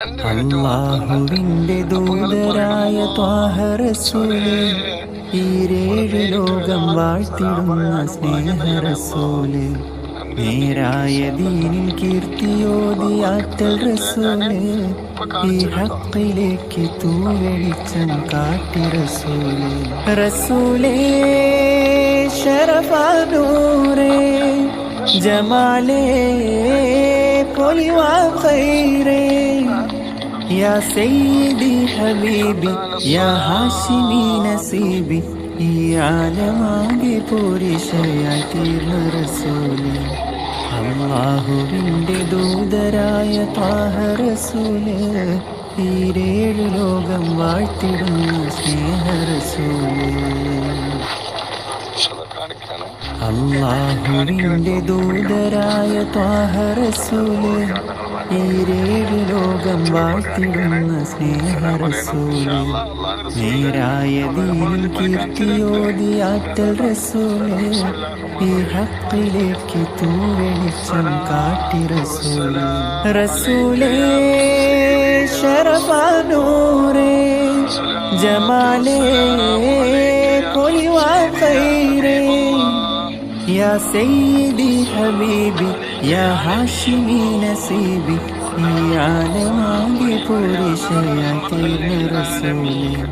അള്ളാഹുവിന്റെ ദൂതരായ ത്വാഹറസൂൽ ഈരേഴ് ലോകം വാഴ്ത്തിടുന്ന സ്നേഹറസൂൽ നേരായ ദീനിൽ കീർത്തിയോതി ആറ്റൽ റസൂൽ ഈ ഹക്കിലേക്ക് തൂവെളിച്ചം കാട്ടി റസൂൽ. റസൂലേ ശരഫാനൂറേ ജമാലേ പൊലിവാ ഖൈറേ. يا سيدي حبيبي يا هاشمي نصيبي ഈ ആലമാകെ പൂരിശയായി തീർന്ന റസൂല് അള്ളാഹുവിൻ്റെ ദൂതരായ താഹ റസൂല് ഈരേഴ് ലോകം വാഴ്ത്തിടുന്ന സ്നേഹ റസൂല് അള്ളാഹുവിൻ്റെ ദൂതരായ ത്വാഹ റസൂല് ഈരേഴ് ലോകം വാഴ്ത്തിടുന്ന സ്നേഹ റസൂൽ നേരായ ദീനും കീർത്തിയോതി ആറ്റൽ റസൂൽ ഈ ഹക്കിലേക്ക് തൂവെളിച്ചം കാട്ടി റസൂൽ റസൂലേ ശരഫാനൂറേ ജമാലേ Ya Seyyidi Habibi Ya Haşimi Nasibi Ya Alem Adi Puri Şeyatin Resulü.